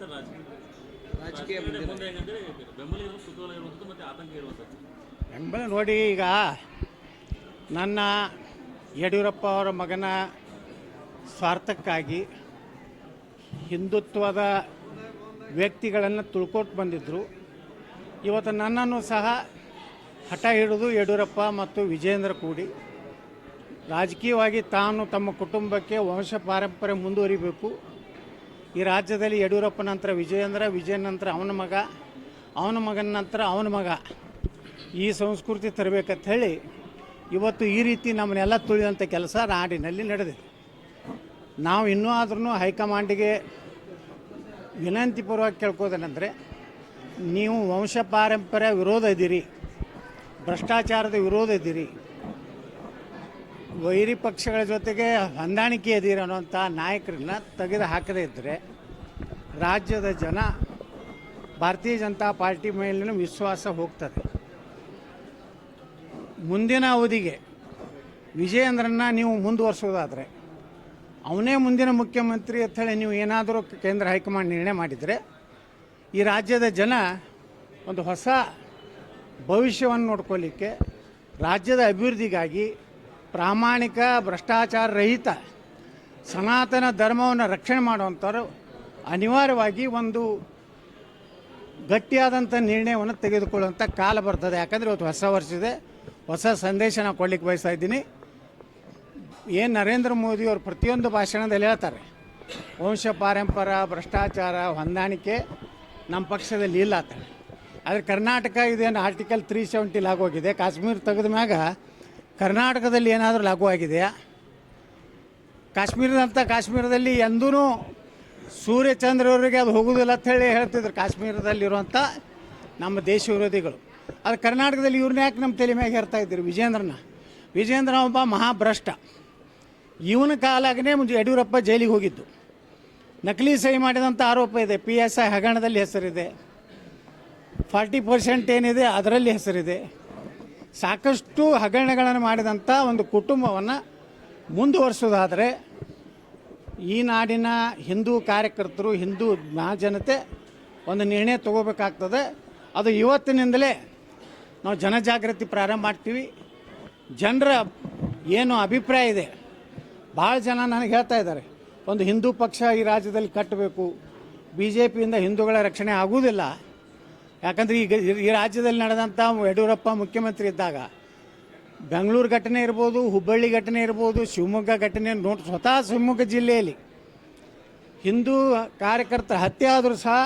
Sir ರಾಜಕೀಯ ಬೆಂಬಲ ಕುತೂಹಲ ಇರುವಂಥದ್ದು ಮತ್ತೆ ಆತಂಕ ಇರುವಂಥದ್ದು ಬೆಂಬಲ ನೋಡಿ ಈಗ ನನ್ನ ಯಡಿಯೂರಪ್ಪ ಅವರ ಮಗನ ಸ್ವಾರ್ಥಕ್ಕಾಗಿ ಹಿಂದುತ್ವದ ವ್ಯಕ್ತಿಗಳನ್ನು ತುಳ್ಕೊಟ್ಟು ಬಂದಿದ್ದರು ಇವತ್ತು ನನ್ನನ್ನು ಸಹ ಹಠ ಹಿಡಿದು ಯಡಿಯೂರಪ್ಪ ಮತ್ತು ವಿಜೇಂದ್ರ ಕೂಡಿ ರಾಜಕೀಯವಾಗಿ ತಾನು ತಮ್ಮ ಕುಟುಂಬಕ್ಕೆ ವಂಶ ಪಾರಂಪರ್ಯ ಮುಂದುವರಿಬೇಕು. ಈ ರಾಜ್ಯದಲ್ಲಿ ಯಡಿಯೂರಪ್ಪ ನಂತರ ವಿಜಯೇಂದ್ರ ವಿಜಯನ್ ನಂತರ ಅವನ ಮಗ, ಅವನ ಮಗನ ನಂತರ ಅವನ ಮಗ. ಈ ಸಂಸ್ಕೃತಿ ತರಬೇಕಂತ ಹೇಳಿ ಇವತ್ತು ಈ ರೀತಿ ನಮ್ಮನ್ನೆಲ್ಲ ತುಳಿಯುವಂಥ ಕೆಲಸ ನಾಡಿನಲ್ಲಿ ನಡೆದಿದೆ. ನಾವು ಇನ್ನೂ ಆದ್ರೂ ಹೈಕಮಾಂಡಿಗೆ ವಿನಂತಿಪೂರ್ವಕ ಕೇಳ್ಕೋದೇನೆಂದರೆ, ನೀವು ವಂಶ ಪಾರಂಪರ್ಯ ವಿರೋಧ ಇದ್ದೀರಿ, ಭ್ರಷ್ಟಾಚಾರದ ವಿರೋಧ ಇದ್ದೀರಿ ವೈರಿ ಪಕ್ಷಗಳ ಜೊತೆಗೆ ಹೊಂದಾಣಿಕೆ ಇದೀರಿ ಅನ್ನೋಂಥ ನಾಯಕರನ್ನ ತೆಗೆದು ಹಾಕದೇ ಇದ್ದರೆ ರಾಜ್ಯದ ಜನ ಭಾರತೀಯ ಜನತಾ ಪಾರ್ಟಿ ಮೇಲಿನ ವಿಶ್ವಾಸ ಹೋಗ್ತದೆ. ಮುಂದಿನ ಅವಧಿಗೆ ವಿಜಯೇಂದ್ರನ್ನ ನೀವು ಮುಂದುವರಿಸೋದಾದರೆ, ಅವನೇ ಮುಂದಿನ ಮುಖ್ಯಮಂತ್ರಿ ಅಂಥೇಳಿ ನೀವು ಏನಾದರೂ ಕೇಂದ್ರ ಹೈಕಮಾಂಡ್ ನಿರ್ಣಯ ಮಾಡಿದರೆ, ಈ ರಾಜ್ಯದ ಜನ ಒಂದು ಹೊಸ ಭವಿಷ್ಯವನ್ನು ನೋಡ್ಕೊಳ್ಳಿಕ್ಕೆ ರಾಜ್ಯದ ಅಭಿವೃದ್ಧಿಗಾಗಿ ಪ್ರಾಮಾಣಿಕ, ಭ್ರಷ್ಟಾಚಾರ ರಹಿತ, ಸನಾತನ ಧರ್ಮವನ್ನು ರಕ್ಷಣೆ ಮಾಡುವಂಥವ್ರು ಅನಿವಾರ್ಯವಾಗಿ ಒಂದು ಗಟ್ಟಿಯಾದಂಥ ನಿರ್ಣಯವನ್ನು ತೆಗೆದುಕೊಳ್ಳುವಂಥ ಕಾಲ ಬರ್ತದೆ. ಯಾಕಂದರೆ ಇವತ್ತು ಹೊಸ ವರ್ಷ ಇದೆ. ಹೊಸ ಸಂದೇಶ ನಾವು ಕೊಡ್ಲಿಕ್ಕೆ ಬಯಸ್ತಾ ಇದ್ದೀನಿ. ಏನು ನರೇಂದ್ರ ಮೋದಿಯವರು ಪ್ರತಿಯೊಂದು ಭಾಷಣದಲ್ಲಿ ಹೇಳ್ತಾರೆ. ವಂಶ, ಪಾರಂಪರ, ಭ್ರಷ್ಟಾಚಾರ, ಹೊಂದಾಣಿಕೆ ನಮ್ಮ ಪಕ್ಷದಲ್ಲಿ ಇಲ್ಲ ಅಂತಾರೆ ಆದರೆ ಕರ್ನಾಟಕ ಇದೇನು ಆರ್ಟಿಕಲ್ ತ್ರೀ ಸೆವೆಂಟಿ ಆಗೋಗಿದೆ ಕಾಶ್ಮೀರ ತೆಗೆದ ಮ್ಯಾಗ ಕರ್ನಾಟಕದಲ್ಲಿ ಏನಾದರೂ ಲಾಗು ಆಗಿದೆಯಾ? ಕಾಶ್ಮೀರದಂಥ ಕಾಶ್ಮೀರದಲ್ಲಿ ಎಂದೂ ಸೂರ್ಯಚಂದ್ರವರಿಗೆ ಅದು ಹೋಗುವುದಿಲ್ಲ ಅಂತ ಹೇಳಿ ಹೇಳ್ತಿದ್ರು ಕಾಶ್ಮೀರದಲ್ಲಿರುವಂಥ ನಮ್ಮ ದೇಶ ವಿರೋಧಿಗಳು. ಅದು ಕರ್ನಾಟಕದಲ್ಲಿ ಇವ್ರನ್ನ ಯಾಕೆ ನಮ್ಮ ತಲೆ ಮ್ಯಾಗೆ ಹೇರ್ತಾ ಇದ್ದರು ವಿಜೇಂದ್ರನ? ವಿಜೇಂದ್ರ ಒಬ್ಬ ಮಹಾಭ್ರಷ್ಟ. ಇವನ ಕಾಲಾಗನೇ ಮುಂಚೆ ಯಡಿಯೂರಪ್ಪ ಜೈಲಿಗೆ ಹೋಗಿದ್ದು. ನಕಲಿ ಸಹಿ ಮಾಡಿದಂಥ ಆರೋಪ ಇದೆ. ಪಿ ಎಸ್ ಐ ಹಗರಣದಲ್ಲಿ ಹೆಸರಿದೆ. ಫಾರ್ಟಿ ಪರ್ಸೆಂಟ್ ಏನಿದೆ ಅದರಲ್ಲಿ ಹೆಸರಿದೆ. ಸಾಕಷ್ಟು ಹಗರಣಗಳನ್ನು ಮಾಡಿದಂಥ ಒಂದು ಕುಟುಂಬವನ್ನು ಮುಂದುವರಿಸೋದಾದರೆ ಈ ನಾಡಿನ ಹಿಂದೂ ಕಾರ್ಯಕರ್ತರು, ಹಿಂದೂ ಮಹಾಜನತೆ ಒಂದು ನಿರ್ಣಯ ತಗೋಬೇಕಾಗ್ತದೆ. ಅದು ಇವತ್ತಿನಿಂದಲೇ ನಾವು ಜನಜಾಗೃತಿ ಪ್ರಾರಂಭ ಮಾಡ್ತೀವಿ. ಜನರ ಏನು ಅಭಿಪ್ರಾಯ ಇದೆ? ಭಾಳ ಜನ ನನಗೆ ಹೇಳ್ತಾ ಇದ್ದಾರೆ, ಒಂದು ಹಿಂದೂ ಪಕ್ಷ ಈ ರಾಜ್ಯದಲ್ಲಿ ಕಟ್ಟಬೇಕು ಬಿ ಜೆ ಪಿಯಿಂದ ಹಿಂದೂಗಳ ರಕ್ಷಣೆ ಆಗುವುದಿಲ್ಲ. ಯಾಕಂದರೆ ಈಗ ಈ ರಾಜ್ಯದಲ್ಲಿ ನಡೆದಂಥ ಯಡಿಯೂರಪ್ಪ ಮುಖ್ಯಮಂತ್ರಿ ಇದ್ದಾಗ ಬೆಂಗಳೂರು ಘಟನೆ ಇರ್ಬೋದು, ಹುಬ್ಬಳ್ಳಿ ಘಟನೆ ಇರ್ಬೋದು, ಶಿವಮೊಗ್ಗ ಘಟನೆ ನೋಡಿ ಸ್ವತಃ ಶಿವಮೊಗ್ಗ ಜಿಲ್ಲೆಯಲ್ಲಿ ಹಿಂದೂ ಕಾರ್ಯಕರ್ತರ ಹತ್ಯೆ ಆದರೂ ಸಹ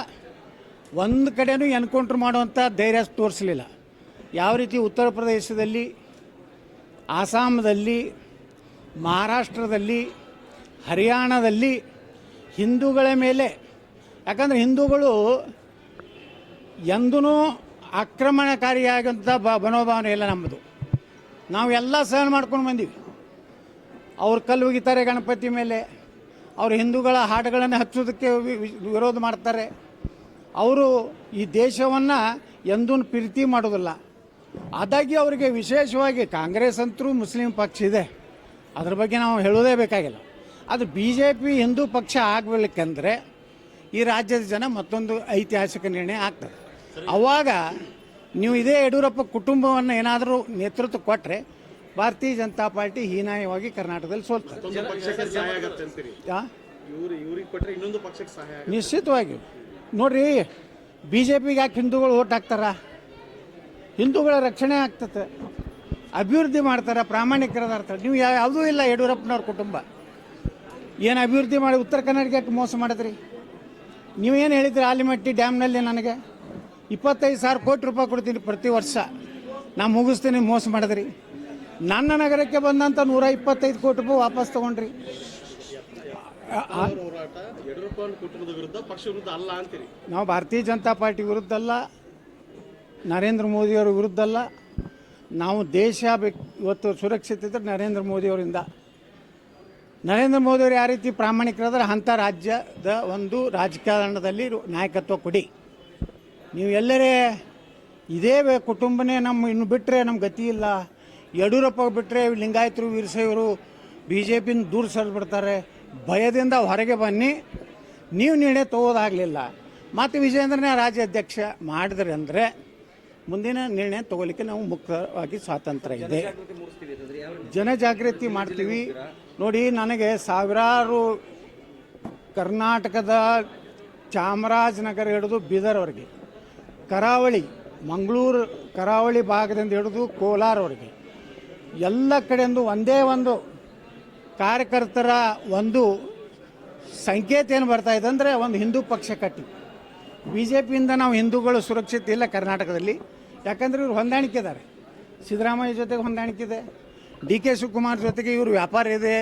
ಒಂದು ಕಡೆನೂ ಎನ್ಕೌಂಟ್ರ್ ಮಾಡುವಂಥ ಧೈರ್ಯ ತೋರಿಸಲಿಲ್ಲ. ಯಾವ ರೀತಿ ಉತ್ತರ ಪ್ರದೇಶದಲ್ಲಿ ಆಸಾಮದಲ್ಲಿ ಮಹಾರಾಷ್ಟ್ರದಲ್ಲಿ, ಹರಿಯಾಣದಲ್ಲಿ ಹಿಂದೂಗಳ ಮೇಲೆ, ಯಾಕಂದರೆ ಹಿಂದೂಗಳು ಎಂದೂ ಆಕ್ರಮಣಕಾರಿಯಾಗಂಥ ಬ ಮನೋಭಾವನೆ ಇಲ್ಲ ನಮ್ಮದು. ನಾವು ಎಲ್ಲ ಸಹನ ಮಾಡ್ಕೊಂಡು ಬಂದೀವಿ. ಅವ್ರು ಕಲ್ಲು ಒಗಿತಾರೆ ಗಣಪತಿ ಮೇಲೆ, ಅವರು ಹಿಂದೂಗಳ ಹಾಡುಗಳನ್ನು ಹಚ್ಚೋದಕ್ಕೆ ವಿರೋಧ ಮಾಡ್ತಾರೆ. ಅವರು ಈ ದೇಶವನ್ನು ಎಂದೂ ಪ್ರೀತಿ ಮಾಡೋದಿಲ್ಲ. ಆದಾಗಿ ಅವರಿಗೆ ವಿಶೇಷವಾಗಿ ಕಾಂಗ್ರೆಸ್ ಅಂತರೂ ಮುಸ್ಲಿಂ ಪಕ್ಷ ಇದೆ. ಅದ್ರ ಬಗ್ಗೆ ನಾವು ಹೇಳೋದೇ ಬೇಕಾಗಿಲ್ಲ. ಅದು ಬಿ ಜೆ ಪಿ ಹಿಂದೂ ಪಕ್ಷ ಆಗಬೇಕಂದ್ರೆ ಈ ರಾಜ್ಯದ ಜನ ಮತ್ತೊಂದು ಐತಿಹಾಸಿಕ ನಿರ್ಣಯ ಆಗ್ತದೆ. ಅವಾಗ ನೀವು ಇದೇ ಯಡಿಯೂರಪ್ಪ ಕುಟುಂಬವನ್ನು ಏನಾದರೂ ನೇತೃತ್ವ ಕೊಟ್ಟರೆ ಭಾರತೀಯ ಜನತಾ ಪಾರ್ಟಿ ಹೀನಾಯವಾಗಿ ಕರ್ನಾಟಕದಲ್ಲಿ ಸೋಲ್ತಾರೆ ಮತ್ತೊಂದು ಪಕ್ಷಕ್ಕೆ ಸಹಾಯ ಆಗತ್ತೆ ಅಂತೀರಿ? ಆ? ಇವ್ರು ಇವ್ರಿಗೆ ಇನ್ನೊಂದು ಪಕ್ಷಕ್ಕೆ ಸಹಾಯ ಆಗತ್ತೆ. ನಿಶ್ಚಿತವಾಗಿ. ನೋಡ್ರಿ ಬಿ ಜೆ ಪಿಗೆ ಯಾಕೆ ಹಿಂದೂಗಳು ಓಟ್ ಹಾಕ್ತಾರ? ಹಿಂದೂಗಳ ರಕ್ಷಣೆ ಆಗ್ತದೆ ಅಭಿವೃದ್ಧಿ ಮಾಡ್ತಾರೆ ಪ್ರಾಮಾಣಿಕರದಾರ್ತಾರೆ ನೀವು ಯಾವುದೂ ಇಲ್ಲ ಯಡಿಯೂರಪ್ಪನವ್ರ ಕುಟುಂಬ. ಏನು ಅಭಿವೃದ್ಧಿ ಮಾಡಿ ಉತ್ತರ ಕನ್ನಡಕ್ಕೆ ಯಾಕೆ ಮೋಸ ಮಾಡಿದ್ರಿ? ನೀವೇನು ಹೇಳಿದ್ರಿ ಆಲಿಮಟ್ಟಿ ಡ್ಯಾಮ್ನಲ್ಲಿ ನನಗೆ? ಇಪ್ಪತ್ತೈದು ಸಾವಿರ ಕೋಟಿ ರೂಪಾಯಿ ಕೊಡ್ತೀನಿ ಪ್ರತಿ ವರ್ಷ. ನಾ ಮುಗಿಸ್ತೀನಿ, ಮೋಸ ಮಾಡಿದ್ರಿ. ನನ್ನ ನಗರಕ್ಕೆ ಬಂದಂಥ ನೂರ ಇಪ್ಪತ್ತೈದು ಕೋಟಿ ರೂಪಾಯಿ ವಾಪಸ್ ತೊಗೊಂಡ್ರಿ. ನಾವು ಭಾರತೀಯ ಜನತಾ ಪಾರ್ಟಿ ವಿರುದ್ಧ ಅಲ್ಲ, ನರೇಂದ್ರ ಮೋದಿಯವ್ರ ವಿರುದ್ಧ ಅಲ್ಲ, ನಾವು ದೇಶ ಇವತ್ತು ಸುರಕ್ಷಿತ ಇದ್ರೆ ನರೇಂದ್ರ ಮೋದಿಯವರಿಂದ ನರೇಂದ್ರ ಮೋದಿಯವರು ಯಾವ ರೀತಿ ಪ್ರಾಮಾಣಿಕರಾದ್ರೆ ಅಂಥ ರಾಜ್ಯದ ಒಂದು ರಾಜಕಾರಣದಲ್ಲಿ ನಾಯಕತ್ವ ಕೊಡಿ. ನೀವು ಎಲ್ಲರೇ ಇದೇ ಕುಟುಂಬನೇ ನಮ್ಮ ಇನ್ನು ಬಿಟ್ಟರೆ ನಮ್ಮ ಗತಿ ಇಲ್ಲ. ಯಡಿಯೂರಪ್ಪ ಬಿಟ್ಟರೆ ಲಿಂಗಾಯತರು ವೀರಶೈವರು ಬಿ ಜೆ ಪಿನ ದೂರ ಸರಿಬಿಡ್ತಾರೆ ಭಯದಿಂದ ಹೊರಗೆ ಬನ್ನಿ. ನೀವು ನಿರ್ಣಯ ತಗೋದಾಗಲಿಲ್ಲ. ಮತ್ತು ವಿಜೇಂದ್ರನೇ ರಾಜ್ಯಾಧ್ಯಕ್ಷ ಮಾಡಿದ್ರೆ ಅಂದರೆ ಮುಂದಿನ ನಿರ್ಣಯ ತಗೋಲಿಕ್ಕೆ ನಾವು ಮುಕ್ತವಾಗಿ ಸ್ವಾತಂತ್ರ್ಯ ಇದೆ. ಜನಜಾಗೃತಿ ಮಾಡ್ತೀವಿ. ನೋಡಿ, ನನಗೆ ಸಾವಿರಾರು ಕರ್ನಾಟಕದ ಚಾಮರಾಜನಗರ ಹಿಡಿದು ಬೀದರ್ವರೆಗೆ ಕರಾವಳಿ, ಮಂಗಳೂರು ಕರಾವಳಿ ಭಾಗದಿಂದ ಹಿಡಿದು ಕೋಲಾರವರೆಗೆ ಎಲ್ಲ ಕಡೆಯಿಂದ ಒಂದೇ ಒಂದು ಕಾರ್ಯಕರ್ತರ ಒಂದು ಸಂಕೇತ ಏನು ಬರ್ತಾ ಇದೆ ಅಂದರೆ ಒಂದು ಹಿಂದೂ ಪಕ್ಷ ಕಟ್ಟಿ. ಬಿ ಜೆ ಪಿಯಿಂದ ನಾವು ಹಿಂದೂಗಳು ಸುರಕ್ಷಿತ ಇಲ್ಲ ಕರ್ನಾಟಕದಲ್ಲಿ. ಯಾಕಂದರೆ ಇವರು ಹೊಂದಾಣಿಕೆ ಇದ್ದಾರೆ ಸಿದ್ದರಾಮಯ್ಯ ಜೊತೆಗೆ ಹೊಂದಾಣಿಕೆ ಇದೆ. ಡಿ ಕೆ ಶಿವಕುಮಾರ್ ಜೊತೆಗೆ ಇವರು ವ್ಯಾಪಾರ ಇದೆ.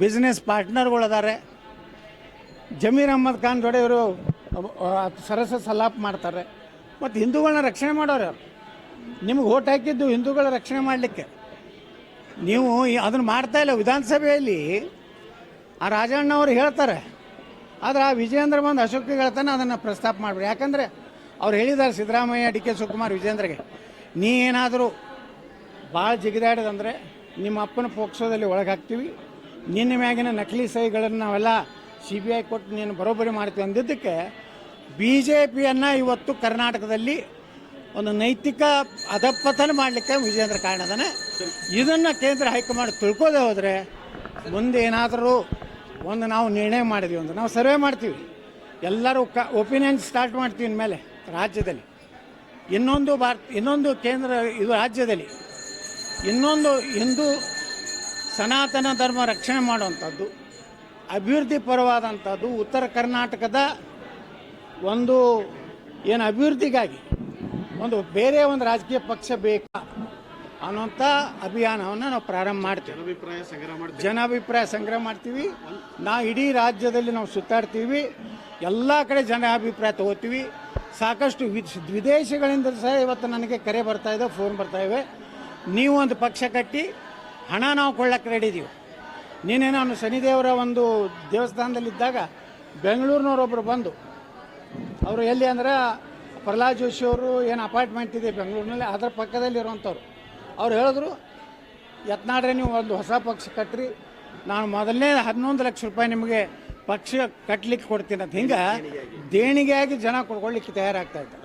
ಬಿಸ್ನೆಸ್ ಪಾರ್ಟ್ನರ್ಗಳಿದ್ದಾರೆ ಜಮೀರ್ ಅಹ್ಮದ್ ಖಾನ್ ಜೊತೆ ಇವರು ಸರಸ ಸಲಾಪ್ ಮಾಡ್ತಾರೆ. ಮತ್ತು ಹಿಂದೂಗಳನ್ನ ರಕ್ಷಣೆ ಮಾಡೋರು. ನಿಮ್ಗೆ ಓಟ್ ಹಾಕಿದ್ದು ಹಿಂದೂಗಳ ರಕ್ಷಣೆ ಮಾಡಲಿಕ್ಕೆ. ನೀವು ಅದನ್ನು ಮಾಡ್ತಾ ಇಲ್ಲ ವಿಧಾನಸಭೆಯಲ್ಲಿ. ಆ ರಾಜಣ್ಣ ಅವರು ಹೇಳ್ತಾರೆ. ಆದರೆ ಆ ವಿಜಯೇಂದ್ರ ಬಂದು ಅಶೋಕ್ ಹೇಳ್ತಾನೆ, ಅದನ್ನು ಪ್ರಸ್ತಾಪ ಮಾಡಬೇಡಿ. ಯಾಕಂದರೆ ಅವ್ರು ಹೇಳಿದ್ದಾರೆ ಸಿದ್ದರಾಮಯ್ಯ, ಡಿ ಕೆ ಶಿವಕುಮಾರ್ ವಿಜೇಂದ್ರಗೆ ನೀ ಏನಾದರೂ ಭಾಳ ಜಿಗಿದಾಡಿದಂದರೆ ನಿಮ್ಮ ಅಪ್ಪನ ಪೋಕ್ಸೋದಲ್ಲಿ ಒಳಗೆ ಹಾಕ್ತೀವಿ. ನಿನ್ನ ಮ್ಯಾಗಿನ ನಕಲಿ ಸಹಿಗಳನ್ನು ನಾವೆಲ್ಲ ಸಿ ಬಿ ಐ ಕೊಟ್ಟು ನೀನು ಬರೋಬ್ಬರಿ ಮಾಡ್ತೀವಿ ಅಂದಿದ್ದಕ್ಕೆ ಬಿ ಇವತ್ತು ಕರ್ನಾಟಕದಲ್ಲಿ ಒಂದು ನೈತಿಕ ಅಧಪತನ ಮಾಡಲಿಕ್ಕೆ ವಿಜೇಂದ್ರ ಕಾರಣ ಅದಾನೆ. ಇದನ್ನು ಕೇಂದ್ರ ಹೈಕಮಾಂಡ್ ತಿಳ್ಕೋದೆ ಹೋದರೆ ಮುಂದೆ ಏನಾದರೂ ಒಂದು ನಾವು ನಿರ್ಣಯ ಮಾಡಿದ್ವಿ ಒಂದು ನಾವು ಸರ್ವೆ ಮಾಡ್ತೀವಿ. ಎಲ್ಲರೂ ಕ ಒಪಿನಿಯನ್ ಸ್ಟಾರ್ಟ್ ಮಾಡ್ತೀವಿ ಇನ್ಮೇಲೆ ರಾಜ್ಯದಲ್ಲಿ. ಇನ್ನೊಂದು ಭಾರತ, ಇನ್ನೊಂದು ಕೇಂದ್ರ ಇದು ರಾಜ್ಯದಲ್ಲಿ. ಇನ್ನೊಂದು ಹಿಂದೂ ಸನಾತನ ಧರ್ಮ ರಕ್ಷಣೆ ಮಾಡುವಂಥದ್ದು, ಅಭಿವೃದ್ಧಿ ಪರವಾದಂಥದ್ದು ಉತ್ತರ ಕರ್ನಾಟಕದ ಒಂದು ಏನು ಅಭಿವೃದ್ಧಿಗಾಗಿ ಒಂದು ಬೇರೆ ಒಂದು ರಾಜಕೀಯ ಪಕ್ಷ ಬೇಕಾ ಅನ್ನೋಂಥ ಅಭಿಯಾನವನ್ನು ನಾವು ಪ್ರಾರಂಭ ಮಾಡ್ತೀವಿ. ಅಭಿಪ್ರಾಯ ಸಂಗ್ರಹ ಮಾಡ್ತೀವಿ. ಜನಾಭಿಪ್ರಾಯ ಸಂಗ್ರಹ ಮಾಡ್ತೀವಿ. ನಾ ಇಡೀ ರಾಜ್ಯದಲ್ಲಿ ನಾವು ಸುತ್ತಾಡ್ತೀವಿ. ಎಲ್ಲ ಕಡೆ ಜನ ಅಭಿಪ್ರಾಯ ತಗೋತೀವಿ. ಸಾಕಷ್ಟು ವಿದ್- ವಿದೇಶಗಳಿಂದ ಸಹ ಇವತ್ತು ನನಗೆ ಕರೆ ಬರ್ತಾ ಇದೆ ಫೋನ್ ಬರ್ತಾ ಇವೆ. ನೀವು ಒಂದು ಪಕ್ಷ ಕಟ್ಟಿ ಹಣ ನಾವು ಕೊಳ್ಳಕ್ಕೆ ರೆಡಿ ಇದೀವಿ. ನೀನೇ ನಾನು ಶನಿದೇವರ ಒಂದು ದೇವಸ್ಥಾನದಲ್ಲಿದ್ದಾಗ ಬೆಂಗಳೂರಿನವರೊಬ್ಬರು ಬಂದು ಅವರು ಎಲ್ಲಿ ಅಂದ್ರೆ ಪ್ರಹ್ಲಾದ್ ಜೋಶಿ ಅವರು ಏನು ಅಪಾರ್ಟ್ಮೆಂಟ್ ಇದೆ ಬೆಂಗಳೂರಿನಲ್ಲಿ ಅದರ ಪಕ್ಕದಲ್ಲಿ ಇರುವಂಥವ್ರು. ಅವ್ರು ಹೇಳಿದ್ರು ಯತ್ನಾಡ್ರೆ ನೀವು ಒಂದು ಹೊಸ ಪಕ್ಷ ಕಟ್ಟ್ರಿ ನಾನು ಮೊದಲನೇ ಹನ್ನೊಂದು ಲಕ್ಷ ರೂಪಾಯಿ ನಿಮಗೆ ಪಕ್ಷ ಕಟ್ಟಲಿಕ್ಕೆ ಕೊಡ್ತೀನಿ ಅಂತ. ಹಿಂಗೆ ದೇಣಿಗೆಯಾಗಿ ಜನ ಕೊಡ್ಕೊಳ್ಳಿಕ್ಕೆ ತಯಾರಾಗ್ತಾ ಇದ್ದಾರೆ.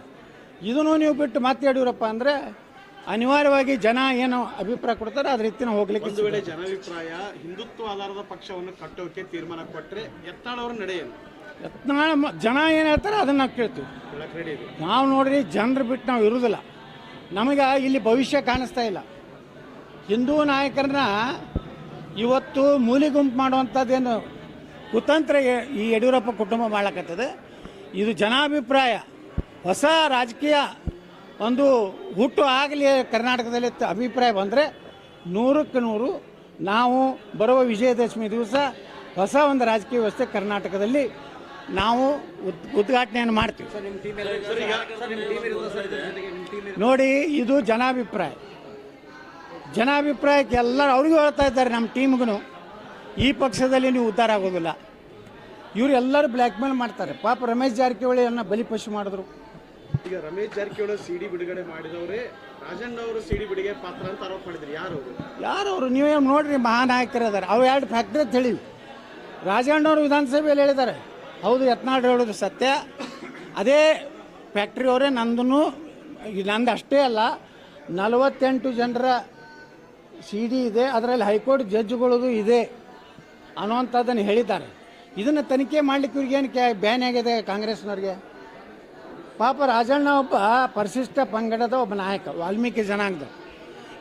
ಇದನ್ನು ನೀವು ಬಿಟ್ಟು ಮತ್ತೆ ಯಡಿಯೂರಪ್ಪ ಅಂದರೆ ಅನಿವಾರ್ಯವಾಗಿ ಜನ ಏನು ಅಭಿಪ್ರಾಯ ಕೊಡ್ತಾರೆ ಅದ್ರ ಇತ್ತಿನ ಹೋಗ್ಲಿಕ್ಕೆ ಒಂದು ವೇಳೆ ಜನಾಭಿಪ್ರಾಯ ಹಿಂದುತ್ವ ಆಧಾರದ ಪಕ್ಷವನ್ನು ಕಟ್ಟೋಕೆ ತೀರ್ಮಾನ ಕೊಟ್ಟರೆ ಎತ್ತಾಳವರು ಅವರ ಮ- ಜನ ಏನು ಹೇಳ್ತಾರೆ ಅದನ್ನು ನಾವು ಕೇಳ್ತೀವಿ. ನಾವು ನೋಡ್ರಿ ಜನರು ಬಿಟ್ಟು ನಾವು ಇರುವುದಿಲ್ಲ ನಮಗೆ ಇಲ್ಲಿ ಭವಿಷ್ಯ ಕಾಣಿಸ್ತಾ ಇಲ್ಲ. ಹಿಂದೂ ನಾಯಕರನ್ನ ಇವತ್ತು ಮೂಲಿ ಗುಂಪು ಮಾಡುವಂಥದ್ದೇನು ಕುತಂತ್ರ ಈ ಯಡಿಯೂರಪ್ಪ ಕುಟುಂಬ ಮಾಡ್ಲಕತ್ತದ. ಇದು ಜನಾಭಿಪ್ರಾಯ. ಹೊಸ ರಾಜಕೀಯ ಒಂದು ಹುಟ್ಟು ಆಗಲಿ ಕರ್ನಾಟಕದಲ್ಲಿ ಅಭಿಪ್ರಾಯ ಬಂದರೆ ನೂರಕ್ಕೆ ನೂರು ನಾವು ಬರುವ ವಿಜಯದಶಮಿ ದಿವಸ ಹೊಸ ಒಂದು ರಾಜಕೀಯ ವ್ಯವಸ್ಥೆ ಕರ್ನಾಟಕದಲ್ಲಿ ನಾವು ಉದ್ ಉದ್ಘಾಟನೆಯನ್ನು ಮಾಡ್ತೀವಿ. ನೋಡಿ ಇದು ಜನಾಭಿಪ್ರಾಯ. ಜನಾಭಿಪ್ರಾಯಕ್ಕೆ ಎಲ್ಲರೂ ಅವ್ರಿಗೂ ಹೇಳ್ತಾ ಇದ್ದಾರೆ ನಮ್ಮ ಟೀಮ್ಗೂ ಈ ಪಕ್ಷದಲ್ಲಿ ನೀವು ಉದ್ಧಾರ ಆಗೋದಿಲ್ಲ. ಇವರು ಎಲ್ಲರೂ ಬ್ಲ್ಯಾಕ್ ಮೇಲ್ ಮಾಡ್ತಾರೆ. ಪಾಪ ರಮೇಶ್ ಜಾರಕಿಹೊಳಿಯನ್ನು ಬಲಿಪಶು ಮಾಡಿದ್ರು. ಈಗ ರಮೇಶ್ ಜಾರಕಿಹೊಳಿ ಸಿಡಿ ಬಿಡುಗಡೆ ಮಾಡಿದವರೇ ರಾಜಣ್ಣ ಅವರು ಸಿಡಿ ಬಿಡುಗಡೆ ಪಾತ್ರ ಅಂತ ಆರೋಪ ಮಾಡಿದ್ರು. ಯಾರು ಅವರು? ಯಾರು ಅವರು? ನೀವೇ ನೋಡ್ರಿ ಮಹಾನಾಯಕರು ಇದ್ದಾರೆ ಅವ್ರು ಎರಡು ಫ್ಯಾಕ್ಟ್ರಿ ಅಂತ ಹೇಳಿವಿ. ರಾಜಣ್ಣವರು ವಿಧಾನಸಭೆಯಲ್ಲಿ ಹೇಳಿದ್ದಾರೆ. ಹೌದು, ಯತ್ನಾಳ್ ಹೇಳೋದು ಸತ್ಯ. ಅದೇ ಫ್ಯಾಕ್ಟ್ರಿ ಅವರೇ ನಂದು ನಂದು ಅಷ್ಟೇ ಅಲ್ಲ, ನಲವತ್ತೆಂಟು ಜನರ ಸಿ ಡಿ ಇದೆ, ಅದರಲ್ಲಿ ಹೈಕೋರ್ಟ್ ಜಡ್ಜ್ಗಳದು ಇದೆ ಅನ್ನೋವಂಥದ್ದನ್ನು ಹೇಳಿದ್ದಾರೆ. ಇದನ್ನು ತನಿಖೆ ಮಾಡಲಿಕ್ಕೆ ಇವ್ರಿಗೇನು ಕ್ಯಾ ಬ್ಯಾನ್ ಆಗಿದೆ ಕಾಂಗ್ರೆಸ್ನವ್ರಿಗೆ? ಪಾಪ ರಾಜಣ್ಣ ಒಬ್ಬ ಪರಿಶಿಷ್ಟ ಪಂಗಡದ ಒಬ್ಬ ನಾಯಕ, ವಾಲ್ಮೀಕಿ ಜನಾಂಗದವ್ರು.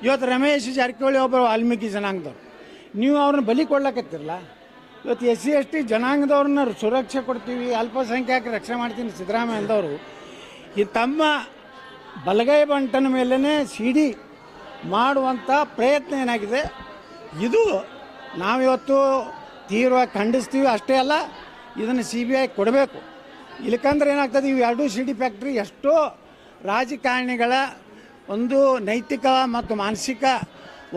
ಇವತ್ತು ರಮೇಶ್ ಜಾರಕಿಹೊಳಿ ಒಬ್ಬ ವಾಲ್ಮೀಕಿ ಜನಾಂಗದವ್ರು. ನೀವು ಅವ್ರನ್ನ ಬಲಿ ಕೊಡ್ಲಕತ್ತಿರಲ್ಲ? ಇವತ್ತು ಎಸ್ ಸಿ, ಎಸ್ ಟಿ ಜನಾಂಗದವ್ರನ್ನ ಸುರಕ್ಷೆ ಕೊಡ್ತೀವಿ, ಅಲ್ಪಸಂಖ್ಯಾತರ ರಕ್ಷಣೆ ಮಾಡ್ತೀನಿ ಸಿದ್ದರಾಮಯ್ಯ ಅಂದವರು ಈ ತಮ್ಮ ಬಲಗೈ ಬಂಟನ ಮೇಲೇ ಸಿಡಿ ಮಾಡುವಂಥ ಪ್ರಯತ್ನ ಏನಾಗಿದೆ? ಇದು ನಾವಿವತ್ತು ತೀವ್ರವಾಗಿ ಖಂಡಿಸ್ತೀವಿ, ಅಷ್ಟೇ ಅಲ್ಲ, ಇದನ್ನು ಸಿ ಬಿ ಐ ಕೊಡಬೇಕು. ಇಲ್ಲಕಂದ್ರೆ ಏನಾಗ್ತದೆ, ಇವು ಎರಡೂ ಸಿ ಡಿ ಫ್ಯಾಕ್ಟ್ರಿ ಎಷ್ಟೋ ರಾಜಕಾರಣಿಗಳ ಒಂದು ನೈತಿಕ ಮತ್ತು ಮಾನಸಿಕ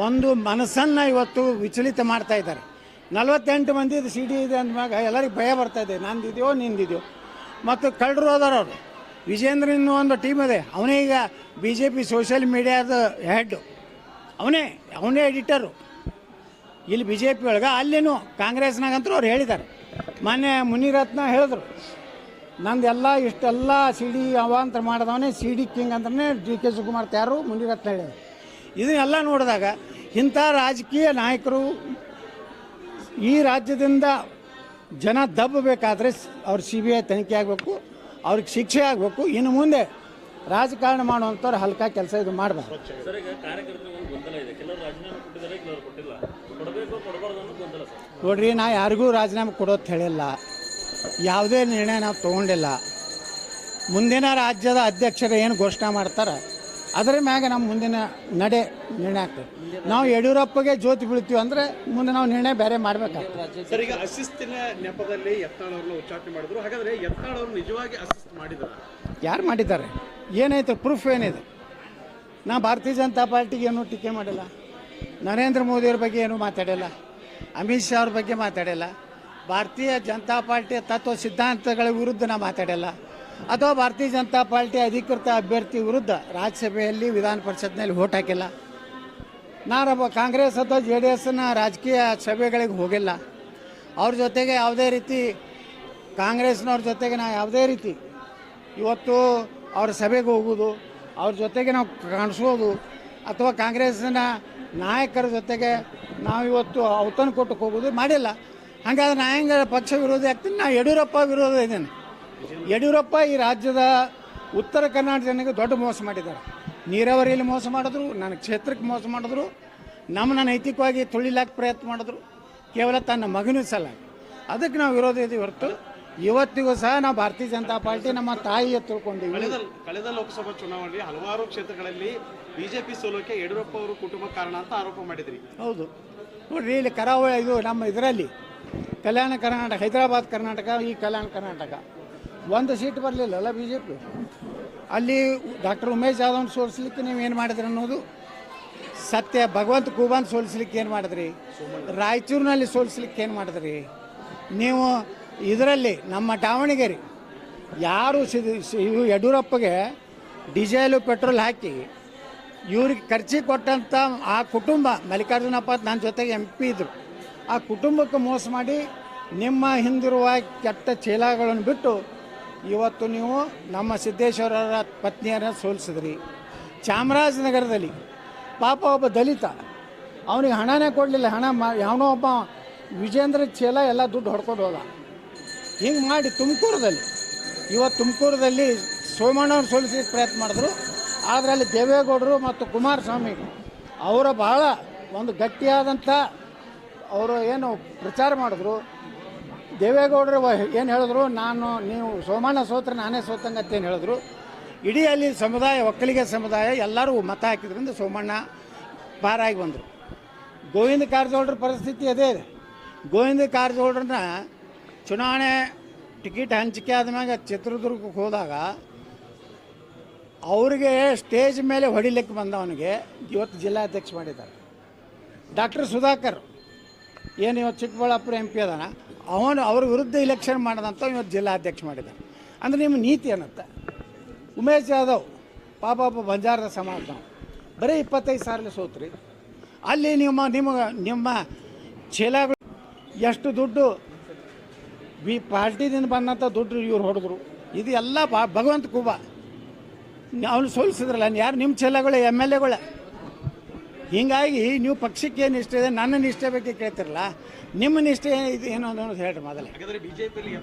ಒಂದು ಮನಸ್ಸನ್ನು ಇವತ್ತು ವಿಚಲಿತ ಮಾಡ್ತಾ ಇದ್ದಾರೆ. ನಲವತ್ತೆಂಟು ಮಂದಿದು ಸಿ ಡಿ ಇದೆ ಅಂದಮ್ಯಾಗ ಎಲ್ಲರಿಗೆ ಭಯ ಬರ್ತಾ ಇದೆ. ನಂದಿದೆಯೋ, ನಿಂದಿದೆಯೋ. ಮತ್ತು ಕಳ್ಳರು ಹೋದಾರ ವಿಜೇಂದ್ರ ಇನ್ನೂ ಒಂದು ಟೀಮ್ ಇದೆ ಅವನೇ ಈಗ ಬಿ ಜೆ ಪಿ ಸೋಷಿಯಲ್ ಮೀಡಿಯಾದ ಹೆಡ್ ಅವನೇ ಅವನೇ ಎಡಿಟರು ಇಲ್ಲಿ ಬಿ ಜೆ ಪಿ ಒಳಗೆ ಅಲ್ಲಿನೂ ಕಾಂಗ್ರೆಸ್ನಾಗಂತೂ ಅವ್ರು ಹೇಳಿದ್ದಾರೆ ಮೊನ್ನೆ ಮುನಿರತ್ನ ಹೇಳಿದ್ರು. ನಂದೆಲ್ಲ ಇಷ್ಟೆಲ್ಲ ಸಿ ಡಿ ಅವಾಂತರ ಮಾಡಿದವನೇ ಸಿ ಡಿ ಕಿಂಗ್ ಅಂದ್ರೆ ಡಿ ಕೆ ಶಿವಕುಮಾರ್ ತ್ಯಾರು ಮುನಿರತ್ನ ಹೇಳಿದ್ರು. ಇದನ್ನೆಲ್ಲ ನೋಡಿದಾಗ ಇಂಥ ರಾಜಕೀಯ ನಾಯಕರು ಈ ರಾಜ್ಯದಿಂದ ಜನ ದಬ್ಬಬೇಕಾದ್ರೆ ಅವ್ರ ಸಿ ಬಿ ಐ ತನಿಖೆ ಆಗಬೇಕು ಅವ್ರಿಗೆ ಶಿಕ್ಷೆ ಆಗಬೇಕು. ಇನ್ನು ಮುಂದೆ ರಾಜಕಾರಣ ಮಾಡುವಂಥವ್ರು ಹಲ್ಕ ಕೆಲಸ ಇದು ಮಾಡಬಾರ್ದು. ನೋಡ್ರಿ ನಾ ಯಾರಿಗೂ ರಾಜೀನಾಮೆ ಕೊಡೋದು ಹೇಳಿಲ್ಲ. ಯಾವುದೇ ನಿರ್ಣಯ ನಾವು ತೊಗೊಂಡಿಲ್ಲ. ಮುಂದಿನ ರಾಜ್ಯದ ಅಧ್ಯಕ್ಷರು ಏನು ಘೋಷಣೆ ಮಾಡ್ತಾರೆ? ಅದರ ಮ್ಯಾಗ ನಮ್ಮ ಮುಂದಿನ ನಡೆ ನಿರ್ಣಯ ಆಗ್ತದೆ. ನಾವು ಯಡಿಯೂರಪ್ಪಗೆ ಜ್ಯೋತಿ ಬೀಳ್ತೀವಿ ಅಂದರೆ ಮುಂದೆ ನಾವು ನಿರ್ಣಯ ಬೇರೆ ಮಾಡಬೇಕಾಗ್ತದೆ. ಸರ್ ಈಗ ಅಶಿಸ್ತಿನ ನೆಪದಲ್ಲಿ ಯತ್ನಾಳ್ ಅವ್ರನ್ನ ಉಚ್ಚಾಟನೆ ಮಾಡಿದ್ರು. ಹಾಗಾದ್ರೆ ಯತ್ನಾಳ್ ಅವರು ನಿಜವಾಗಿ ಅಸಿಸ್ಟ್ ಯಾರು ಮಾಡಿದ್ದಾರೆ? ಏನೈತೆ ಪ್ರೂಫ್ ಏನಿದೆ? ನಾ ಭಾರತೀಯ ಜನತಾ ಪಾರ್ಟಿಗೆ ಏನೂ ಟೀಕೆ ಮಾಡಿಲ್ಲ. ನರೇಂದ್ರ ಮೋದಿಯವ್ರ ಬಗ್ಗೆ ಏನೂ ಮಾತಾಡಿಲ್ಲ. ಅಮಿತ್ ಶಾ ಅವ್ರ ಬಗ್ಗೆ ಮಾತಾಡಿಲ್ಲ. ಭಾರತೀಯ ಜನತಾ ಪಾರ್ಟಿಯ ತತ್ವ ಸಿದ್ಧಾಂತಗಳ ವಿರುದ್ಧ ನಾ ಮಾತಾಡಿಲ್ಲ. ಅಥವಾ ಭಾರತೀಯ ಜನತಾ ಪಾರ್ಟಿ ಅಧಿಕೃತ ಅಭ್ಯರ್ಥಿ ವಿರುದ್ಧ ರಾಜ್ಯಸಭೆಯಲ್ಲಿ ವಿಧಾನ ಪರಿಷತ್ನಲ್ಲಿ ಓಟ್ ಹಾಕಿಲ್ಲ. ನಾನು ಕಾಂಗ್ರೆಸ್ ಅಥವಾ ಜೆ ಡಿ ಎಸ್ನ ರಾಜಕೀಯ ಸಭೆಗಳಿಗೆ ಹೋಗಿಲ್ಲ. ಅವ್ರ ಜೊತೆಗೆ ಯಾವುದೇ ರೀತಿ ಕಾಂಗ್ರೆಸ್ನವ್ರ ಜೊತೆಗೆ ನಾವು ಯಾವುದೇ ರೀತಿ ಇವತ್ತು ಅವ್ರ ಸಭೆಗೆ ಹೋಗೋದು ಅವ್ರ ಜೊತೆಗೆ ನಾವು ಕಾಣಿಸೋದು ಅಥವಾ ಕಾಂಗ್ರೆಸ್ನ ನಾಯಕರ ಜೊತೆಗೆ ನಾವು ಇವತ್ತು ಔತನ ಕೊಟ್ಟಕ್ಕೆ ಹೋಗೋದು ಮಾಡಿಲ್ಲ. ಹಾಗಾದ್ರೆ ನಾ ಹೆಂಗೆ ಪಕ್ಷ ವಿರೋಧಿ ಆಗ್ತೀನಿ? ನಾ ಯಡಿಯೂರಪ್ಪ ವಿರೋಧ ಇದ್ದೇನೆ. ಯಡಿಯೂರಪ್ಪ ಈ ರಾಜ್ಯದ ಉತ್ತರ ಕರ್ನಾಟಕ ಜನಕ್ಕೆ ದೊಡ್ಡ ಮೋಸ ಮಾಡಿದ್ದಾರೆ. ನೀರಾವರಿಯಲ್ಲಿ ಮೋಸ ಮಾಡಿದ್ರು ನನ್ನ ಕ್ಷೇತ್ರಕ್ಕೆ ಮೋಸ ಮಾಡಿದ್ರು ನಮ್ಮನ್ನ ನೈತಿಕವಾಗಿ ತುಳಿಲಾಕ ಪ್ರಯತ್ನ ಮಾಡಿದ್ರು ಕೇವಲ ತನ್ನ ಮಗನೂ ಸಲ ಅದಕ್ಕೆ ನಾವು ವಿರೋಧ ಇದ್ದೀವಿ ಹೊರತು ಇವತ್ತಿಗೂ ಸಹ ನಾವು ಭಾರತೀಯ ಜನತಾ ಪಾರ್ಟಿ ನಮ್ಮ ತಾಯಿಯ ತಿಳ್ಕೊಂಡಿವಿ. ಕಳೆದ ಕಳೆದ ಲೋಕಸಭಾ ಚುನಾವಣೆಯಲ್ಲಿ ಹಲವಾರು ಕ್ಷೇತ್ರಗಳಲ್ಲಿ ಬಿಜೆಪಿ ಸೋಲೋಕೆ ಯಡಿಯೂರಪ್ಪ ಅವರು ಕುಟುಂಬ ಕಾರಣ ಅಂತ ಆರೋಪ ಮಾಡಿದ್ರಿ. ಹೌದು. ನೋಡ್ರಿ ಇಲ್ಲಿ ಕರಾವಳಿ ಇದು ನಮ್ಮ ಇದರಲ್ಲಿ ಕಲ್ಯಾಣ ಕರ್ನಾಟಕ ಹೈದರಾಬಾದ್ ಕರ್ನಾಟಕ ಈ ಕಲ್ಯಾಣ ಕರ್ನಾಟಕ. ಒಂದು ಸೀಟ್ ಬರಲಿಲ್ಲಲ್ಲ ಬಿ ಜೆ ಪಿ ಅಲ್ಲಿ ಡಾಕ್ಟರ್ ಉಮೇಶ್ ಜಾಧವ್ನ ಸೋಲಿಸ್ಲಿಕ್ಕೆ ನೀವು ಏನು ಮಾಡಿದ್ರಿ ಅನ್ನೋದು? ಸತ್ಯ, ಭಗವಂತ ಕೂಬಾನ್ ಸೋಲಿಸ್ಲಿಕ್ಕೆ ಏನು ಮಾಡಿದ್ರಿ? ರಾಯಚೂರಿನಲ್ಲಿ ಸೋಲಿಸ್ಲಿಕ್ಕೆ ಏನು ಮಾಡಿದ್ರಿ? ನೀವು ಇದರಲ್ಲಿ ನಮ್ಮ ದಾವಣಗೆರೆ ಯಾರು ಇವು ಯಡಿಯೂರಪ್ಪಗೆ ಡೀಸೆಲು, ಪೆಟ್ರೋಲ್ ಹಾಕಿ ಇವ್ರಿಗೆ ಖರ್ಚಿಗೆ ಕೊಟ್ಟಂಥ ಆ ಕುಟುಂಬ ಮಲ್ಲಿಕಾರ್ಜುನಪ್ಪ ನನ್ನ ಜೊತೆಗೆ ಎಂ ಪಿ ಇದ್ದರು ಆ ಕುಟುಂಬಕ್ಕೆ ಮೋಸ ಮಾಡಿ ನಿಮ್ಮ ಹಿಂದಿರುವ ಕೆಟ್ಟ ಚೀಲಗಳನ್ನು ಬಿಟ್ಟು ಇವತ್ತು ನೀವು ನಮ್ಮ ಸಿದ್ದೇಶ್ವರರ ಪತ್ನಿಯರನ್ನ ಸೋಲಿಸಿದ್ರಿ. ಚಾಮರಾಜನಗರದಲ್ಲಿ ಪಾಪ ಒಬ್ಬ ದಲಿತ, ಅವನಿಗೆ ಹಣನೇ ಕೊಡಲಿಲ್ಲ, ಹಣ ಯಾವನೋ ಒಬ್ಬ ವಿಜೇಂದ್ರ ಚೇಲ ಎಲ್ಲ ದುಡ್ಡು ಹೊಡ್ಕೊಂಡು ಹೋದ. ಹಿಂಗೆ ಮಾಡಿ ತುಮಕೂರದಲ್ಲಿ, ಇವತ್ತು ತುಮಕೂರದಲ್ಲಿ ಸೋಮಣ್ಣವ್ರು ಸೋಲಿಸಿ ಪ್ರಯತ್ನ ಮಾಡಿದ್ರು. ಆದರೆ ಅಲ್ಲಿ ದೇವೇಗೌಡರು ಮತ್ತು ಕುಮಾರಸ್ವಾಮಿ, ಅವರ ಬಹಳ ಒಂದು ಗಟ್ಟಿಯಾದಂಥ ಅವರು ಏನು ಪ್ರಚಾರ ಮಾಡಿದ್ರು. ದೇವೇಗೌಡರು ಏನು ಹೇಳಿದ್ರು? ನಾನು, ನೀವು ಸೋಮಣ್ಣ ಸೋತ್ರ, ನಾನೇ ಸೋತಂಗತ್ತೆ ಏನು ಹೇಳಿದ್ರು? ಇಡೀ ಅಲ್ಲಿ ಸಮುದಾಯ, ಒಕ್ಕಲಿಗ ಸಮುದಾಯ ಎಲ್ಲರೂ ಮತ ಹಾಕಿದ್ರಿಂದ ಸೋಮಣ್ಣ ಪಾರಾಗಿ ಬಂದರು. ಗೋವಿಂದ ಕಾರಜೋಳರ ಪರಿಸ್ಥಿತಿ ಅದೇ ಇದೆ. ಗೋವಿಂದ ಕಾರಜೋಳರನ್ನ ಚುನಾವಣೆ ಟಿಕೆಟ್ ಹಂಚಿಕೆ ಆದ್ಮ್ಯಾಗ ಚಿತ್ರದುರ್ಗಕ್ಕೆ ಹೋದಾಗ ಅವ್ರಿಗೆ ಸ್ಟೇಜ್ ಮೇಲೆ ಹೊಡಿಲಿಕ್ಕೆ ಬಂದವನಿಗೆ ಇವತ್ತು ಜಿಲ್ಲಾಧ್ಯಕ್ಷ ಮಾಡಿದ್ದಾರೆ. ಡಾಕ್ಟರ್ ಸುಧಾಕರ್. ಏನು ಇವತ್ತು ಚಿಕ್ಕಬಳ್ಳಾಪುರ ಎಂ ಪಿ ಅದಾನ? ಅವನು ಅವ್ರ ವಿರುದ್ಧ ಇಲೆಕ್ಷನ್ ಮಾಡಿದಂಥ ಇವತ್ತು ಜಿಲ್ಲಾಧ್ಯಕ್ಷ ಮಾಡಿದ ಅಂದರೆ ನಿಮ್ಮ ನೀತಿ ಏನಂತ? ಉಮೇಶ್ ಯಾದವ್ ಪಾಪ ಪಾಪ ಬಂಜಾರದ ಸಮಾಜ ನಾವು ಬರೀ ಇಪ್ಪತ್ತೈದು ಸಾವಿರ ಸೋತ್ರಿ. ಅಲ್ಲಿ ನಿಮ್ಮ ನಿಮ್ಮ ನಿಮ್ಮ ಚೀಲಗಳು ಎಷ್ಟು ದುಡ್ಡು ಬಿ ಪಾರ್ಟಿದಿಂದ ಬಂದಂಥ ದುಡ್ಡು ಇವ್ರು ಹೊಡೆದ್ರು. ಇದು ಎಲ್ಲ ಭಗವಂತ ಕುಬ. ಅವನು ಸೋಲಿಸಿದ್ರಲ್ಲ ಯಾರು ನಿಮ್ಮ ಚೀಲಗಳು, ಎಂ ಎಲ್ ಎಗಳೇ? ಹೀಗಾಗಿ ನೀವು ಪಕ್ಷಕ್ಕೆ ಏನು ಇಷ್ಟ ಇದೆ ನನ್ನ ನಿಷ್ಠೆ ಬಗ್ಗೆ ಕೇಳ್ತಿರಲ್ಲ ನಿಮ್ಮ ನಿಷ್ಠೆ ಇದು ಏನು ಅನ್ನೋದು ಹೇಳಿ ಮೊದಲೇ. ಹಾಗಾದ್ರೆ ಬಿಜೆಪಿಯಲ್ಲಿ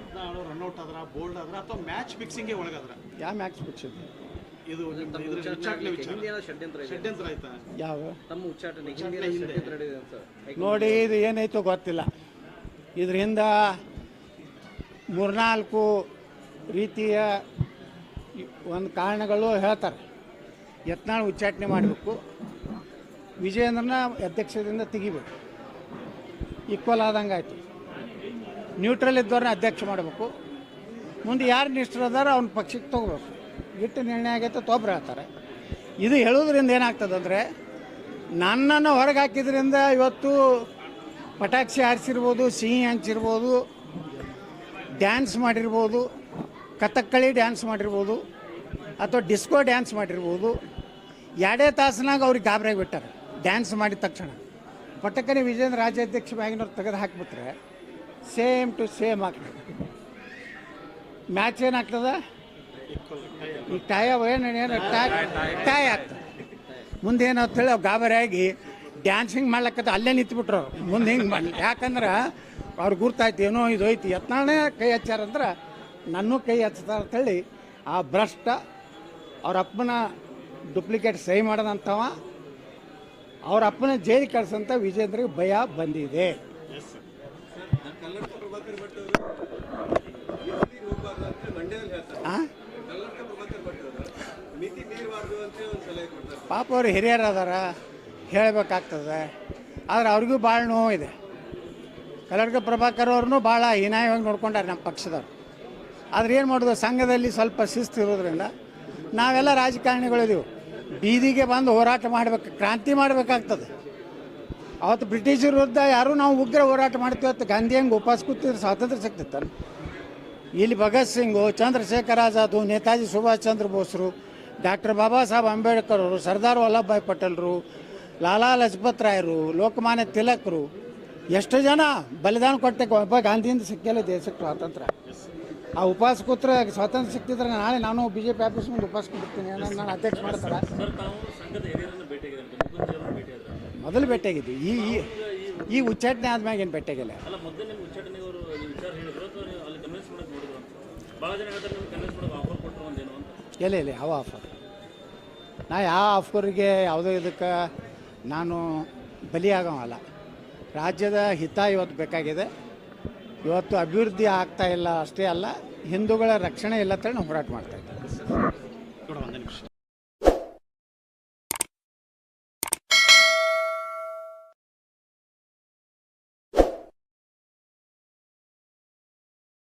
ರನ್ ಔಟ್ ಆದ್ರ ಬೋಲ್ಡ್ ಆದ್ರ ಅಥವಾ ಮ್ಯಾಚ್ ಫಿಕ್ಸಿಂಗ್ಗೆ ಒಳಗಾದ್ರ? ಯಾವ ಮ್ಯಾಚ್ ಬಿಡ್ಸಿದ್ದು ಇದು? ಷಡ್ಯಂತ್ರ ಷಡ್ಯಂತ್ರ ಆಯ್ತಾ? ಯಾವ? ತಮ್ಮ ಉಚ್ಚಾಟನೆ ನೋಡಿ ಇದು ಏನಾಯ್ತು ಗೊತ್ತಿಲ್ಲ. ಇದರಿಂದ ಮೂರ್ನಾಲ್ಕು ರೀತಿಯ ಒಂದು ಕಾರಣಗಳು ಹೇಳ್ತಾರೆ. ಯತ್ನಾಳ್ ಉಚ್ಚಾಟನೆ ಮಾಡಬೇಕು. ವಿಜಯೇಂದ್ರನ ಅಧ್ಯಕ್ಷದಿಂದ ತೆಗಿಬೇಕು. ಈಕ್ವಲ್ ಆದಂಗೆ ಆಯಿತು. ನ್ಯೂಟ್ರಲ್ ಇದ್ದವ್ರನ್ನ ಅಧ್ಯಕ್ಷ ಮಾಡಬೇಕು. ಮುಂದೆ ಯಾರು ನಿಷ್ಠರದಾರ ಅವ್ನ ಪಕ್ಷಕ್ಕೆ ತೊಗೋಬೇಕು. ಇಟ್ಟು ನಿರ್ಣಯ ಆಗೈತೆ, ತೊಬ್ರು ಹೇಳ್ತಾರೆ. ಇದು ಹೇಳೋದ್ರಿಂದ ಏನಾಗ್ತದಂದರೆ, ನನ್ನನ್ನು ಹೊರಗೆ ಹಾಕಿದ್ರಿಂದ ಇವತ್ತು ಪಟಾಕ್ಷಿ ಹಾರಿಸಿರ್ಬೋದು, ಸಿಹಿ ಹಂಚಿರ್ಬೋದು ಡ್ಯಾನ್ಸ್ ಮಾಡಿರ್ಬೋದು, ಕಥಕ್ಕಳಿ ಡ್ಯಾನ್ಸ್ ಮಾಡಿರ್ಬೋದು, ಅಥವಾ ಡಿಸ್ಕೋ ಡ್ಯಾನ್ಸ್ ಮಾಡಿರ್ಬೋದು, ಎರಡೇ ತಾಸಿನಾಗ ಅವ್ರಿಗೆ ಗಾಬರಿಯಾಗಿ ಬಿಟ್ಟಾರೆ ಡ್ಯಾನ್ಸ್ ಮಾಡಿದ ತಕ್ಷಣ. ಪಟಕನೆ ವಿಜೇಂದ್ರ ರಾಜ್ಯಾಧ್ಯಕ್ಷ ಮ್ಯಾಗಿನವ್ರು ತೆಗೆದು ಹಾಕಿಬಿಟ್ರೆ ಸೇಮ್ ಟು ಸೇಮ್ ಆಗ್ತದೆ ಮ್ಯಾಚ್ ಏನಾಗ್ತದ ಈ ಟೈ ಅವ ಏನು ಏನು ಟೈ ಟೈ ಆಗ್ತದೆ. ಮುಂದೆ ಹೇಳಿ, ಗಾಬರಿಯಾಗಿ ಆಗಿ ಡ್ಯಾನ್ಸಿಂಗ್ ಮಾಡ್ಲಕ್ಕದ ಅಲ್ಲೇ ನಿಂತ್ಬಿಟ್ರು. ಅವ್ರು ಮುಂದೆ ಹಿಂಗೆ ಮಾಡಿ ಯಾಕಂದ್ರೆ ಅವ್ರು ಗುರ್ತಾಯ್ತು, ಏನೋ ಇದು ಐತಿ ಯತ್ನಾಳೇ ಕೈ ಹಚ್ಚಾರಂದ್ರೆ ನನ್ನೂ ಕೈ ಹಚ್ತಾರ ಅಂತೇಳಿ ಆ ಭ್ರಷ್ಟ ಅವ್ರ ಅಪ್ಪನ ಡುಪ್ಲಿಕೇಟ್ ಸಹಿ ಮಾಡದಂಥವ ಅವ್ರ ಅಪ್ಪನ ಜೈಲಿಗೆ ಕಳ್ಸಂತ ವಿಜೇಂದ್ರಿಗೆ ಭಯ ಬಂದಿದೆ? ಪಾಪ ಅವ್ರು ಹಿರಿಯರು ಅದಾರ ಹೇಳಬೇಕಾಗ್ತದೆ. ಆದ್ರೆ ಅವ್ರಿಗೂ ಭಾಳ ನೋವು ಇದೆ. ಕಲರ್ಗ ಪ್ರಭಾಕರ್ ಅವ್ರನ್ನೂ ಭಾಳ ಹೀನಾಯವಾಗಿ ನೋಡ್ಕೊಂಡಾರೆ ನಮ್ಮ ಪಕ್ಷದವ್ರು. ಆದ್ರೆ ಏನು ಮಾಡೋದು ಸಂಘದಲ್ಲಿ ಸ್ವಲ್ಪ ಶಿಸ್ತು ಇರೋದ್ರಿಂದ ನಾವೆಲ್ಲ ರಾಜಕಾರಣಿಗಳಿದೀವಿ ಬೀದಿಗೆ ಬಂದು ಹೋರಾಟ ಮಾಡಬೇಕು, ಕ್ರಾಂತಿ ಮಾಡಬೇಕಾಗ್ತದೆ. ಅವತ್ತು ಬ್ರಿಟಿಷರ ವಿರುದ್ಧ ಯಾರು ನಾವು ಉಗ್ರ ಹೋರಾಟ ಮಾಡ್ತೀವಿ ಅಂತ ಗಾಂಧಿ ಹೆಂಗೆ ಉಪವಾಸ ಕೂತಿದ್ರೆ, ಸ್ವಾತಂತ್ರ್ಯ ಸಿಗ್ತಿತ್ತಲ್ಲ ಇಲ್ಲಿ ಭಗತ್ ಸಿಂಗು, ಚಂದ್ರಶೇಖರ್ ಆಜಾದು, ನೇತಾಜಿ ಸುಭಾಷ್ ಚಂದ್ರ ಬೋಸ್ರು ಡಾಕ್ಟರ್ ಬಾಬಾ ಸಾಹೇಬ್ ಅಂಬೇಡ್ಕರ್ ಅವರು ಸರ್ದಾರ್ ವಲ್ಲಭಭಾಯ್ ಪಟೇಲ್ರು ಲಾಲಾ ಲಜಪತ್ ರಾಯರು ಲೋಕಮಾನ್ಯ ತಿಲಕರು ಎಷ್ಟು ಜನ ಬಲಿದಾನ ಕೊಟ್ಟೆ ಒಬ್ಬ ಗಾಂಧಿಯಿಂದ ಸಿಕ್ಕಿಲ್ಲ ದೇಶಕ್ಕೆ ಸ್ವಾತಂತ್ರ್ಯ. ಆ ಉಪವಾಸ ಕೂತ್ರೆ ಸ್ವಾತಂತ್ರ್ಯ ಸಿಕ್ತಿದ್ರೆ ನಾಳೆ ನಾನು ಬಿ ಜೆ ಪಿ ಆಫೀಸ್ ಮುಂದೆ ಉಪವಾಸ ಕೂತಿರ್ತೀನಿ ನಾನು ಅಧ್ಯಕ್ಷ ಮಾಡ್ತಾರೆ. ಮೊದಲು ಭೇಟಿಯಾಗಿದ್ದು. ಈ ಈ ಈ ಉಚ್ಚಾಟನೆ ಆದ್ಮ್ಯಾಗ ಏನು ಭೇಟಿಯಾಗಿಲ್ಲ. ಅಲ್ಲ ಮೊದಲೇ ನಿಮ್ಮ ಉಚ್ಚಾಟನೆ ಅವರು ನೀವು ವಿಚಾರ ಹೇಳಿದ್ರು ಅಥವಾ ನೀವು ಅಲ್ಲಿ ಕನ್ವಿನ್ಸ್ ಮಾಡಕ್ಕೆ ನೋಡಿದ್ರು ಅಂತ? ಭಾಳ ಜನ ಹೇಳ್ತಾರೆ ನೀವು ಕನ್ವಿನ್ಸ್ ಮಾಡಕ್ಕೆ ಆಫರ್ ಕೊಟ್ಟರು ಒಂದೇನು ಅಂತ. ಇಲ್ಲ ಇಲ್ಲ ಯಾವ ಆಫರ್ ನಾ ಯಾವ ಆಫರ್ಗೆ ಯಾವುದೋ ಇದಕ್ಕೆ ನಾನು ಬಲಿಯಾಗಲ್ಲ ರಾಜ್ಯದ ಹಿತ ಇವತ್ತು ಬೇಕಾಗಿದೆ. ಇವತ್ತು ಅಭಿವೃದ್ಧಿ ಆಗ್ತಾ ಇಲ್ಲ ಅಷ್ಟೇ ಅಲ್ಲ ಹಿಂದೂಗಳ ರಕ್ಷಣೆ ಇಲ್ಲ ತಾನೆ ಹೋರಾಟ ಮಾಡ್ತಾ ಇದ್ದೀವಿ.